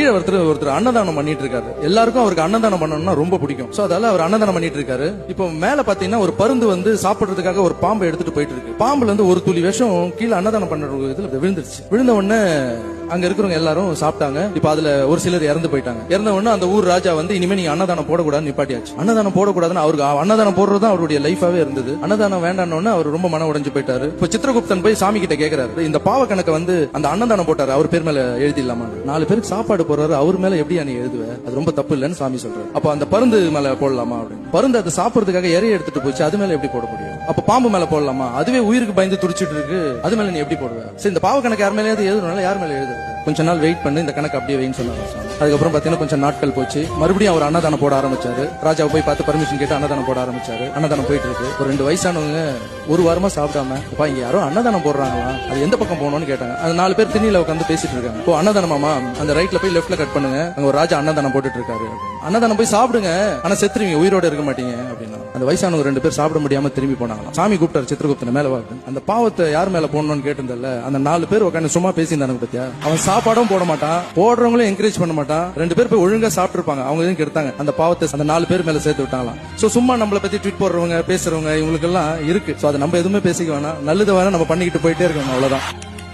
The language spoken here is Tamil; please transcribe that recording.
கீழே ஒருத்தர் ஒருத்தர் அன்னதானம் பண்ணிட்டு இருக்காரு எல்லாருக்கும் அவருக்கு அன்னதானம் பண்ணணும்னா ரொம்ப பிடிக்கும். சோ அதால அவர் அன்னதானம் பண்ணிட்டு இருக்காரு இப்போ மேல பாத்தீங்கன்னா ஒரு பருந்து வந்து சாப்பிடுறதுக்காக ஒரு பாம்பை எடுத்துட்டு போயிட்டு இருக்கு பாம்புல இருந்து ஒரு துளி விஷம் கீழே அன்னதானம் பண்ற இதுல விழுந்துருச்சு. விழுந்த உடனே அங்க இருக்கிறவங்க எல்லாரும் சாப்பிட்டாங்க. இப்ப அதுல ஒரு சிலர் இறந்து போயிட்டாங்க. இறந்த உடனே அந்த ஊர் ராஜா வந்து இனிமே நீங்க அன்னதானம் போடக்கூடாதுன்னு நிப்பாட்டியாச்சு. அன்னதானம் போடக்கூடாதுன்னு அவருக்கு அன்னதானம் போடுறது தான் அவருடைய லைஃபாவே இருந்தது. அன்னதானம் வேண்டாம்னு அவர் ரொம்ப மன உடைஞ்சு போயிட்டாரு. இப்ப சித்திரகுப்தன் போய் சாமி கிட்ட கேக்குறாரு. இந்த பாவ கணக்கை வந்து அந்த அன்னதானம் போட்டாரு. அவர் பேர் மேல எழுதிடலாமா? நாலு பேருக்கு சாப்பாடு போடுறாரு. அவர் மேல எப்படி நீ எழுதுவ? அது ரொம்ப தப்பு இல்லைன்னு சாமி சொல்றாரு. அப்ப அந்த பருந்து மேல போடலாமா அப்படின்னு. பருந்து அதை சாப்பிடுறதுக்காக இறைய எடுத்துட்டு போச்சு. அது மேல எப்படி போட முடியும்? அப்ப பாம்பு மேல போடலாமா? அதுவே உயிருக்கு பயந்து துடிச்சிட்டு இருக்கு. அது மேல நீ எப்படி போடுவ? சரி இந்த பாவ கணக்கு யார் மேலே எழுதுனால யார் மேல எழுதுறது கொஞ்ச நாள் வெயிட் பண்ணி இந்த கணக்கு அப்படியே வைன்னு சொன்னாங்க. அதுக்கப்புறம் பாத்தீங்கன்னா கொஞ்சம் நாட்கள் போச்சு. மறுபடியும் அவர் அன்னதானம் போட ஆரம்பிச்சாரு. ராஜாவை போய் பார்த்து பர்மிஷன் கேட்டு அன்னதானம் போட ஆரம்பிச்சாரு. அன்னதானம் போயிட்டு இருக்கு. ஒரு ரெண்டு வயசானவங்க ஒரு வாரமா சாப்பிடாம அப்பா இங்க யாரோ அன்னதானம் போடுறாங்களா? அது எந்த பக்கம் போகணும்னு கேட்டாங்க. அது நாலு பேர் திண்ணில உட்காந்து பேசிட்டு இருக்காங்க. இப்போ அன்னதானமாமா அந்த ரைட்ல போய் லெஃப்ட்ல கட் பண்ணுங்க. அங்க ஒரு ராஜா அன்னதானம் போட்டுட்டு இருக்காரு. அன்னதானம் போய் சாப்பிடுங்க. ஆனா செத்துருவீங்க. உயிரோட இருக்க மாட்டீங்க. அப்படின்னா அந்த வயசானவங்க ரெண்டு பேர் சாப்பிட முடியாம திரும்பி போனாங்களாம். சாமி கூப்பிட்டாரு சித்திரகுப்தன் மேல வா அந்த பாவத்தை யார் மேல போடணும்னு கேட்டிருந்தல அந்த நாலு பேர் உட்காந்து சும்மா பேசியிருந்தாங்க பத்தியா? அவன் சாப்பாடும் போட மாட்டான். போடுறவங்களும் என்கரேஜ் பண்ண மாட்டான். ரெண்டு பேர் போய் ஒழுங்கா சாப்பிட்டு இருப்பாங்க அவங்க எதுவும் கெடுத்தாங்க. அந்த பாவத்தை அந்த நாலு பேர் மேல சேர்த்து விட்டாங்களாம். சோ சும்மா நம்மளை பத்தி ட்வீட் போடுறவங்க பேசுறவங்க இவங்களுக்கு எல்லாம் இருக்கு. சோ அதை நம்ம எதுவுமே பேசிக்க வேணாம். நல்லது வேணா நம்ம பண்ணிக்கிட்டு போயிட்டே இருக்கணும். அவ்வளவுதான்.